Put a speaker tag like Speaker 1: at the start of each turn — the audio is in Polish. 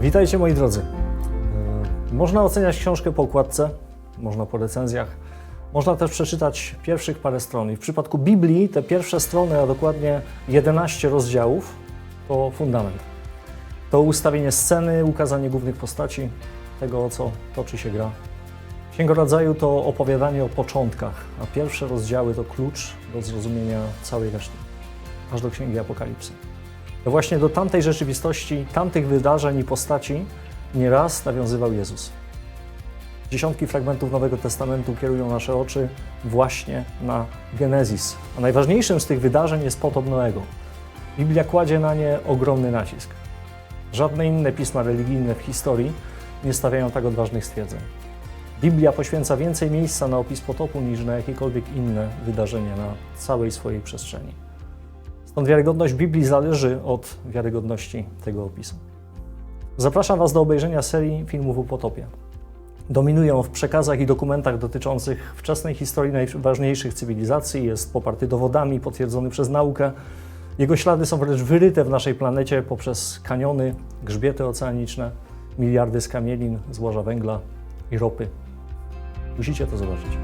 Speaker 1: Witajcie moi drodzy. Yy, Można oceniać książkę po okładce, można po recenzjach, można też przeczytać pierwszych parę stron. I w przypadku Biblii te pierwsze strony, a dokładnie 11 rozdziałów, to fundament. To ustawienie sceny, ukazanie głównych postaci, tego o co toczy się gra. Księga Rodzaju to opowiadanie o początkach, a pierwsze rozdziały to klucz do zrozumienia całej reszty, aż do Księgi Apokalipsy. To właśnie do tamtej rzeczywistości, tamtych wydarzeń i postaci nieraz nawiązywał Jezus. Dziesiątki fragmentów Nowego Testamentu kierują nasze oczy właśnie na Genezis, a najważniejszym z tych wydarzeń jest potop Noego. Biblia kładzie na nie ogromny nacisk. Żadne inne pisma religijne w historii nie stawiają tak odważnych stwierdzeń. Biblia poświęca więcej miejsca na opis potopu niż na jakiekolwiek inne wydarzenie na całej swojej przestrzeni. Stąd wiarygodność Biblii zależy od wiarygodności tego opisu. Zapraszam Was do obejrzenia serii filmów o potopie. Dominują w przekazach i dokumentach dotyczących wczesnej historii najważniejszych cywilizacji, jest poparty dowodami, potwierdzony przez naukę. Jego ślady są wręcz wyryte w naszej planecie poprzez kaniony, grzbiety oceaniczne, miliardy skamielin, złoża węgla i ropy. Musicie to zobaczyć.